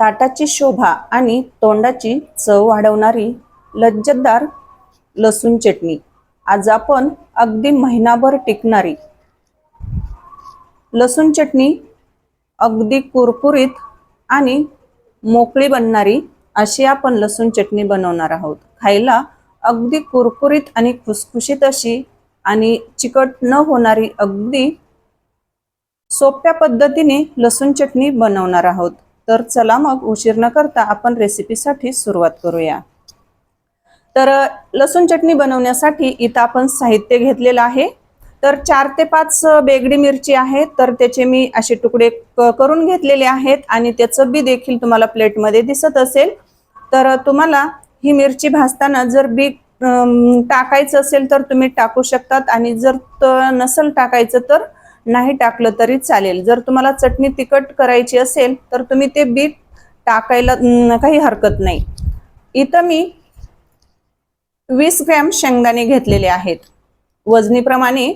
ताटाची शोभा आणि तोंडाची चव वाढवणारी लज्जतदार लसूण चटणी. आज आपण अगदी महिनाभर टिकणारी लसूण चटणी अगदी कुरकुरीत आणि मोकळी बनणारी अशी आपण लसूण चटणी बनवणार आहोत. खायला अगदी कुरकुरीत आणि खुसखुशीत अशी आणि चिकट न होणारी अगदी सोप्या पद्धतीने लसूण चटणी बनवणार आहोत. तर चला मग उशीर न करता आपण रेसिपीसाठी सुरुवात करूया. तर लसूण चटणी बनवण्यासाठी इथं आपण साहित्य घेतलेलं आहे. तर चार ते पाच बेगडी मिरची आहे तर त्याचे मी असे तुकडे करून घेतलेले आहेत आणि त्याचं बी देखील तुम्हाला प्लेटमध्ये दिसत असेल. तर तुम्हाला ही मिरची भाजताना जर बी टाकायचं असेल तर तुम्ही टाकू शकतात आणि जर नसल नसेल टाकायचं तर नाही टाकलं तरी चालेल. जर तुम्हाला चटणी तिखट करायची असेल तर तुम्ही ते बीट टाकायला काही हरकत नाही. इथं मी वीस ग्रॅम शेंगदाणे घेतलेले आहेत. वजनीप्रमाणे.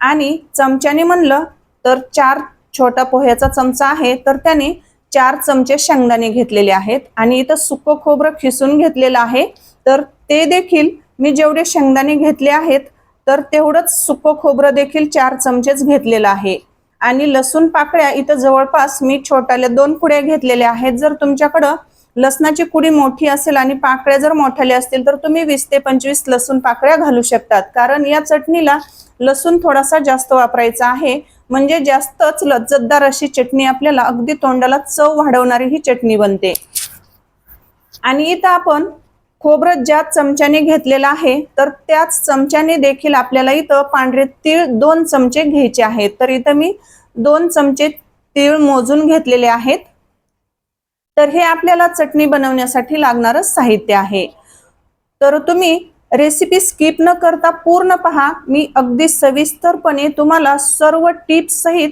आणि चमच्याने म्हणलं तर चार छोटा पोह्याचा चमचा आहे तर त्याने चार चमचे शेंगदाणे घेतलेले आहेत. आणि इथं सुकं खोबरं खिसून घेतलेलं आहे. तर ते देखील मी जेवढे शेंगदाणे घेतले आहेत तर तेवढंच सुकं खोबरं देखील चार चमचेच घेतलेलं आहे. आणि लसूण पाकळ्या इथं जवळपास मी छोट्याल्या दोन कुड्या घेतलेल्या आहेत. जर तुमच्याकडं लसणाची कुडी मोठी असेल आणि पाकळ्या जर मोठ्याल्या असतील तर तुम्ही वीस ते पंचवीस लसूण पाकळ्या घालू शकतात. कारण या चटणीला लसूण थोडासा जास्त वापरायचा आहे. म्हणजे जास्तच लज्जतदार अशी चटणी आपल्याला अगदी तोंडाला चव वाढवणारी ही चटणी बनते. आणि इथं आपण खोबरं ज्या चमच्याने घेतलेलं आहे तर त्याच चमच्याने देखील आपल्याला इथं पांढरे तीळ दोन चमचे घ्यायचे आहेत. तर इथं मी दोन चमचे तीळ मोजून घेतलेले आहेत. तर हे आपल्याला चटणी बनवण्यासाठी लागणारं साहित्य आहे. तर तुम्ही रेसिपी स्किप न करता पूर्ण पहा. मी अगदी सविस्तरपणे तुम्हाला सर्व टिप्स सहित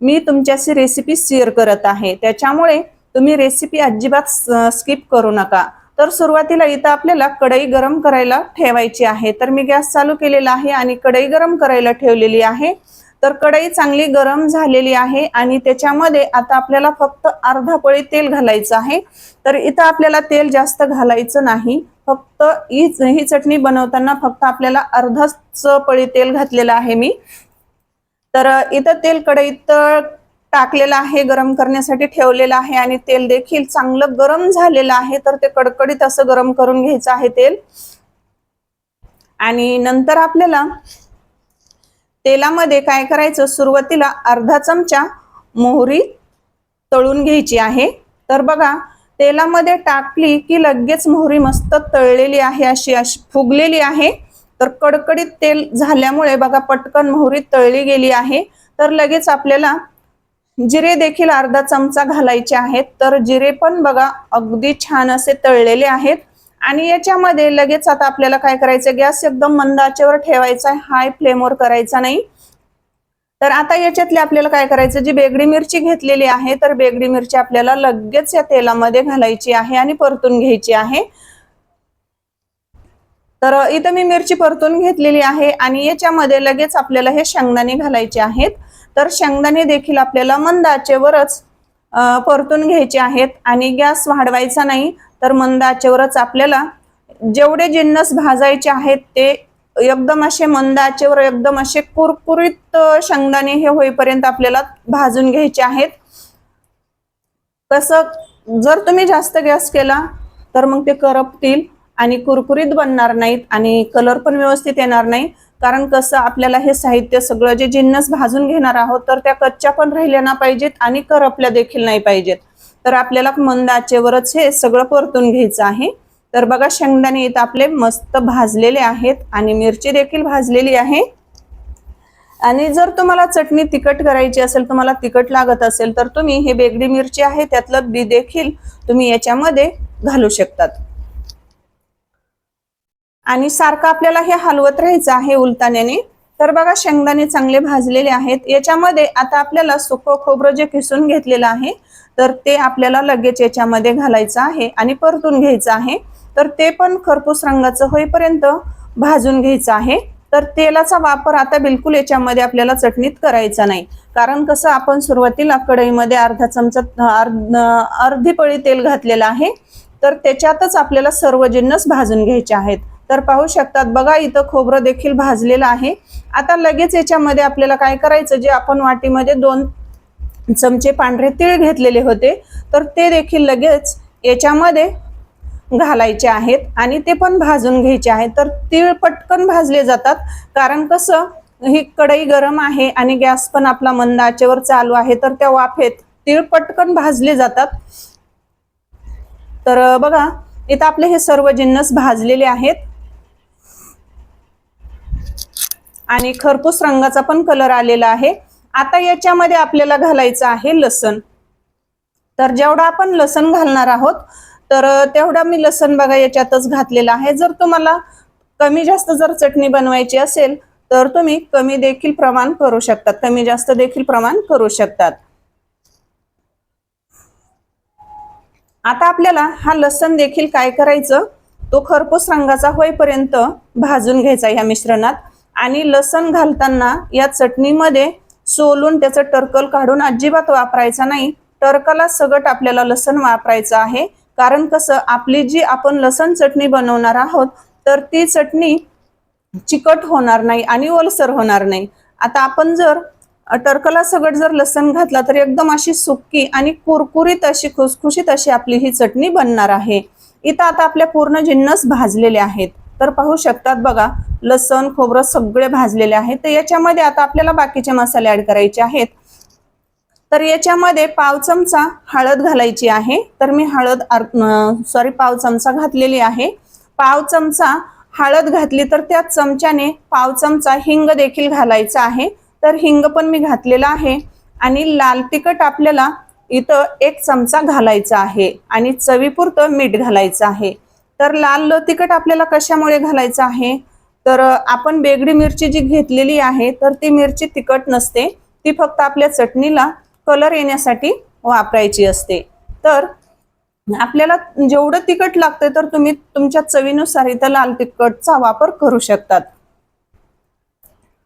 मी तुमच्याशी रेसिपी शेअर करत आहे. त्याच्यामुळे तुम्ही रेसिपी अजिबात स्किप करू नका. तर सुरुवातीला इथं आपल्याला कढई गरम करायला ठेवायची आहे. तर मी गॅस चालू केलेला आहे आणि कढई गरम करायला ठेवलेली आहे. तर कढई चांगली गरम झालेली आहे आणि त्याच्यामध्ये आता आपल्याला फक्त अर्धा पळी तेल घालायचं आहे. तर इथं आपल्याला तेल जास्त घालायचं नाही. फक्त ही ही चटणी बनवताना फक्त आपल्याला अर्धाच पळी तेल घातलेलं आहे मी. तर इथं तेल कढईत टाकलेलं आहे गरम करण्यासाठी ठेवलेलं आहे आणि तेल देखील चांगलं गरम झालेलं आहे तर ते कडकडीत असं गरम करून घ्यायचं आहे तेल. आणि नंतर आपल्याला तेलामध्ये काय करायचं सुरुवातीला अर्धा चमचा मोहरी तळून घ्यायची आहे. तर बघा तेलामध्ये टाकली की लगेच मोहरी मस्त तळलेली आहे अशी अशी फुगलेली आहे. तर कडकडीत तेल झाल्यामुळे बघा पटकन मोहरी तळली गेली आहे. तर लगेच आपल्याला जिरे देखील अर्धा चमचा घालायचे आहेत. तर जिरे पण बघा अगदी छान असे तळलेले आहेत. आणि याच्यामध्ये लगेच आता आपल्याला काय करायचं गॅस एकदम मंद आचेवर ठेवायचा आहे. हाय फ्लेमवर करायचा नाही. तर आता याच्यातले आपल्याला काय करायचं जी बेगडी मिरची घेतलेली आहे तर बेगडी मिरची आपल्याला लगेच या तेलामध्ये घालायची आहे आणि परतून घ्यायची आहे. तर इथं मी मिरची परतून घेतलेली आहे आणि याच्यामध्ये लगेच आपल्याला हे शेंगदाणे घालायचे आहेत. तर शेंगदाणे देखील आपल्याला मंद आचेवरच परतून घ्यायचे आहेत. आणि गॅस वाढवायचा नाही तर मंद आचेवरच आपल्याला जेवढे जिन्नस भाजायचे आहेत ते एकदम असे मंद आचेवर एकदम असे कुरकुरीत शेंगदाणे हे होईपर्यंत आपल्याला भाजून घ्यायचे आहेत. कसं जर तुम्ही जास्त गॅस केला तर मग ते करपतील आणि कुरकुरीत बनणार नाहीत आणि कलर पण व्यवस्थित येणार नाही. कारण कसं आपल्याला हे साहित्य सगळं जे जिन्नस भाजून घेणार आहोत तर त्या कच्च्या पण राहिल्या ना पाहिजेत आणि करपल्या देखील नाही पाहिजेत. तर आपल्याला मंद आचेवरच हे सगळं परतून घ्यायचं आहे. तर बघा शेंगदाणे इथं आपले मस्त भाजलेले आहेत आणि मिरची देखील भाजलेली आहे. आणि जर तुम्हाला चटणी तिखट करायची असेल तुम्हाला तिखट लागत असेल तर तुम्ही हे बेगडी मिरची आहे त्यातलं बी देखील तुम्ही याच्यामध्ये घालू शकतात. आणि सारखं आपल्याला हे हलवत राहायचं आहे उलताण्याने तर बघा शेंगदाणे चांगले भाजलेले आहेत. याच्यामध्ये आता आपल्याला सुकं खोबरं जे किसून घेतलेलं आहे तर ते आपल्याला लगेच याच्यामध्ये घालायचं आहे आणि परतून घ्यायचं आहे. तर ते पण खरपूस रंगाचं होईपर्यंत भाजून घ्यायचं आहे. तर तेलाचा वापर आता बिलकुल याच्यामध्ये आपल्याला चटणीत करायचा नाही. कारण कसं आपण सुरुवातीला कढईमध्ये अर्धा चमचा अर्ध अर्धी पळी तेल घातलेलं आहे. तर त्याच्यातच आपल्याला सर्व जिन्नस भाजून घ्यायचे आहेत. तर पाहू शकतात. बघा इथं खोबरं देखील भाजलेलं आहे. आता लगेच याच्यामध्ये आपल्याला काय करायचं? जे आपण वाटीमध्ये दोन चमचे पांढरे तीळ घेतलेले होते तर ते देखील लगेच याच्यामध्ये घालायचे आहेत आणि ते पण भाजून घ्यायचे आहेत. तर तीळ पटकन भाजले जातात. कारण कसं ही कढई गरम आहे आणि गॅस पण आपला मंद आचेवर चालू आहे तर त्या वाफेत तीळ पटकन भाजले जातात. तर बघा इथं आपले हे सर्व जिन्नस भाजलेले आहेत. आणि खरपूस रंगाचा पण कलर आलेला आहे. आता याच्यामध्ये आपल्याला घालायचं आहे लसण. तर जेवढा आपण लसण घालणार आहोत तर तेवढा मी लसण बघा याच्यातच घातलेला आहे. जर तुम्हाला कमी जास्त जर चटणी बनवायची असेल तर तुम्ही कमी देखील प्रमाण करू शकतात. कमी जास्त देखील प्रमाण करू शकतात. आता आपल्याला हा लसण देखील काय करायचं? तो खरपूस रंगाचा होईपर्यंत भाजून घ्यायचा या मिश्रणात. आणि लसण घालताना या चटणीमध्ये सोलून त्याचं टर्कल काढून अजिबात वापरायचा नाही. टर्कला सगट आपल्याला लसण वापरायचं आहे. कारण कसं आपली जी आपण लसण चटणी बनवणार आहोत तर ती चटणी चिकट होणार नाही आणि ओलसर होणार नाही. आता आपण जर टर्कला सगट जर लसण घातला तर एकदम अशी सुक्की आणि कुरकुरीत अशी खुसखुशीत अशी आपली ही चटणी बनणार आहे. इथं आता आपल्या पूर्ण जिन्नस भाजलेले आहेत. तर पाहू शकतात बघा लसण खोबरं सगळे भाजलेले आहेत. तर याच्यामध्ये आता आपल्याला बाकीचे मसाले ऍड करायचे आहेत. तर याच्यामध्ये पाव चमचा हळद घालायची आहे. तर मी हळद सॉरी पाव चमचा घातलेली आहे. पाव चमचा हळद घातली तर त्या चमच्याने पाव चमचा हिंग देखील घालायचा आहे. तर हिंग पण मी घातलेला आहे. आणि लाल तिखट आपल्याला इथं एक चमचा घालायचा आहे. आणि चवीपुरतं मीठ घालायचं आहे. तर लाल तिखट आपल्याला कशामुळे घालायचं आहे? तर आपण बेगडी मिरची जी घेतलेली आहे तर ती मिरची तिखट नसते. ती फक्त आपल्या चटणीला कलर येण्यासाठी वापरायची असते. तर आपल्याला जेवढं तिखट लागतंय तर तुम्ही तुमच्या चवीनुसार इथं लाल तिखटचा वापर करू शकतात.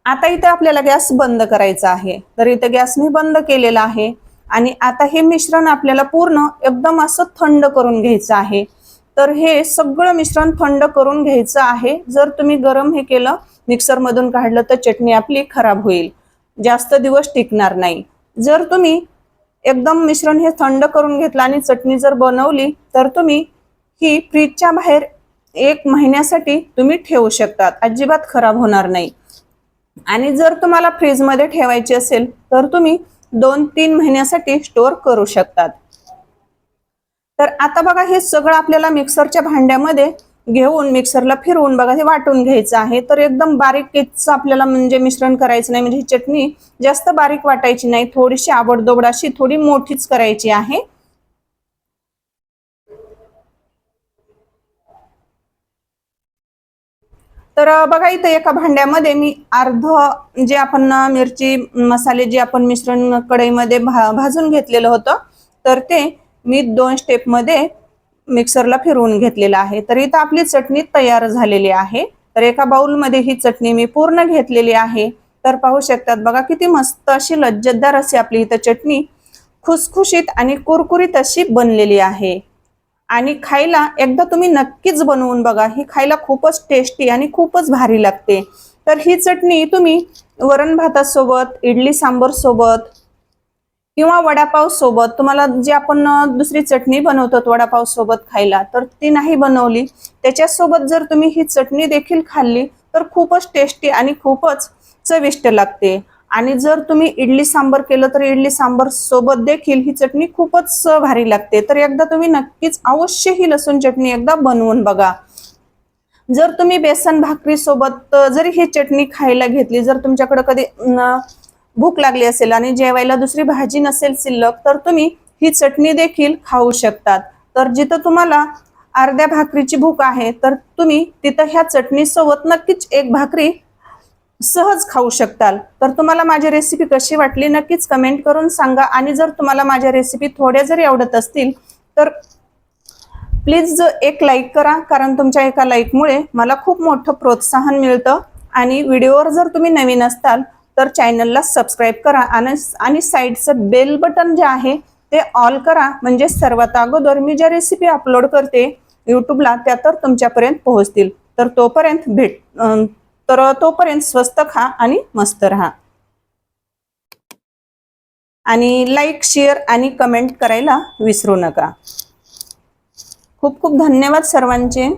आता इथं आपल्याला गॅस बंद करायचा आहे. तर इथं गॅस मी बंद केलेला आहे. आणि आता हे मिश्रण आपल्याला पूर्ण एकदम असं थंड करून घ्यायचं आहे. तर हे सगळं मिश्रण थंड करून घ्यायचं आहे. जर तुम्ही गरम हे केलं मिक्सरमधून काढलं तर चटणी आपली खराब होईल. जास्त दिवस टिकणार नाही. जर तुम्ही एकदम मिश्रण हे थंड करून घेतलं आणि चटणी जर बनवली तर तुम्ही ही फ्रीजच्या बाहेर एक महिन्यासाठी तुम्ही ठेवू शकतात. अजिबात खराब होणार नाही. आणि जर तुम्हाला फ्रीजमध्ये ठेवायची असेल तर तुम्ही दोन तीन महिन्यासाठी स्टोअर करू शकतात. तर आता बघा हे सगळं आपल्याला मिक्सरच्या भांड्यामध्ये घेऊन मिक्सरला फिरवून बघा हे वाटून घ्यायचं आहे. तर एकदम बारीक आपल्याला म्हणजे मिश्रण करायचं नाही म्हणजे ही चटणी जास्त बारीक वाटायची नाही. थोडीशी आवडदोबड अशी थोडी मोठीच करायची आहे. तर बघा इथं एका भांड्यामध्ये मी अर्ध जे आपण मिरची मसाले जे आपण मिश्रण कढईमध्ये भा भाजून घेतलेलं होतं तर ते मी दोन स्टेपमध्ये मिक्सरला फिरवून घेतलेलं आहे. तर इथं आपली चटणी तयार झालेली आहे. तर एका बाउलमध्ये ही चटणी मी पूर्ण घेतलेली आहे. तर पाहू शकतात बघा किती मस्त अशी लज्जतदार अशी आपली इथं चटणी खुसखुशीत आणि कुरकुरीत अशी बनलेली आहे. आणि खायला एकदा तुम्ही नक्कीच बनवून बघा. ही खायला खूपच टेस्टी आणि खूपच भारी लागते. तर ही चटणी तुम्ही वरण भातासोबत इडली सांबर सोबत किंवा वडापाव सोबत तुम्हाला जी आपण दुसरी चटणी बनवतो वडापाव सोबत खायला तर ती नाही बनवली. त्याच्यासोबत जर तुम्ही ही चटणी देखील खाल्ली तर खूपच टेस्टी आणि खूपच चविष्ट लागते. आणि जर तुम्ही इडली सांबर केलं तर इडली सांबर सोबत देखील ही चटणी खूपच भारी लागते. तर एकदा तुम्ही नक्कीच अवश्य ही लसूण चटणी एकदा बनवून बघा. जर तुम्ही बेसन भाकरी सोबत जरी ही चटणी खायला घेतली जर तुमच्याकडे कधी भूक लागली असेल आणि जेवायला दुसरी भाजी नसेल शिल्लक तर तुम्ही ही चटणी देखील खाऊ शकतात. तर जिथं तुम्हाला अर्ध्या भाकरीची भूक आहे तर तुम्ही तिथं ह्या चटणीसोबत नक्कीच एक भाकरी सहज खाऊ शकताल. तर तुम्हाला माझी रेसिपी कशी वाटली नक्कीच कमेंट करून सांगा. आणि जर तुम्हाला माझ्या रेसिपी थोड्या जरी आवडत असतील तर प्लीज एक लाईक करा कारण तुमच्या एका लाईकमुळे मला खूप मोठं प्रोत्साहन मिळतं. आणि व्हिडिओवर जर तुम्ही नवीन असताल तर चॅनलला सबस्क्राईब करा आणि आणि साईडचं बेल बटन जे आहे ते ऑल करा. म्हणजे सर्वात अगोदर मी ज्या रेसिपी अपलोड करते यूट्यूबला त्या तर तुमच्यापर्यंत पोहोचतील. तर तोपर्यंत भेट तर तोपर्यंत स्वस्त खा आणि मस्त राहा. आणि लाईक शेअर आणि कमेंट करायला विसरू नका. खूप खूप धन्यवाद सर्वांचे.